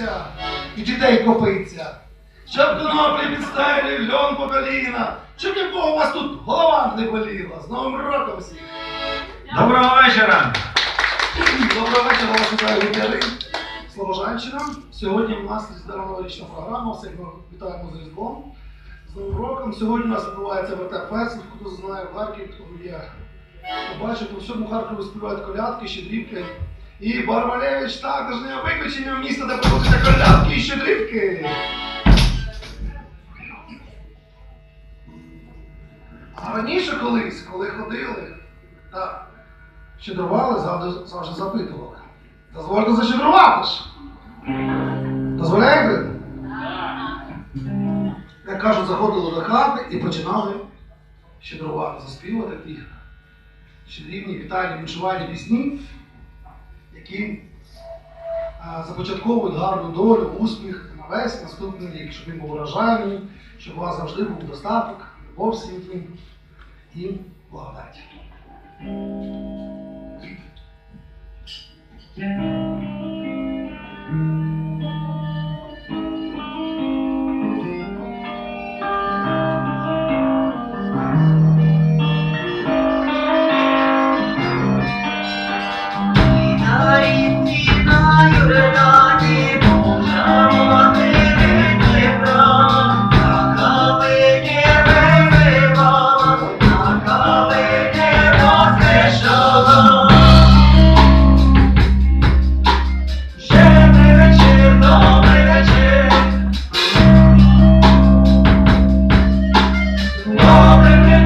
напиться і дітей копиться. Щоб коноплі підставили льон по коліна, щоб нікого у вас тут голова не боліла. З Новим роком всіх! Доброго вечора! Доброго вечора, вас вітаю гітари. Слобожанщина. Сьогодні у нас різдвяно-новорічна програма. Всіх ми вітаємо з Різдвом. З Новим роком. Сьогодні у нас відбувається вертеп фест. Хто знає в Харкові, хто є. Побачив, по всьому Харкові співають колядки, щедрівки. І Бармалевич також не виключення міста, де проводяться колядки і щедрівки. А раніше колись, коли ходили та щедрували, завжди, завжди запитували. Дозвольте защедрувати ж. Дозволяєте? Як кажуть, заходили до хати і починали щедрувати, заспівати ті щедрівні, вітальні, віншувальні пісні, які започатковують гарну долю, успіх на весь наступний рік, щоб він був вражальний, щоб у вас завжди був достаток, любов світлий і благодать.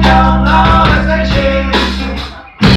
让爱在心。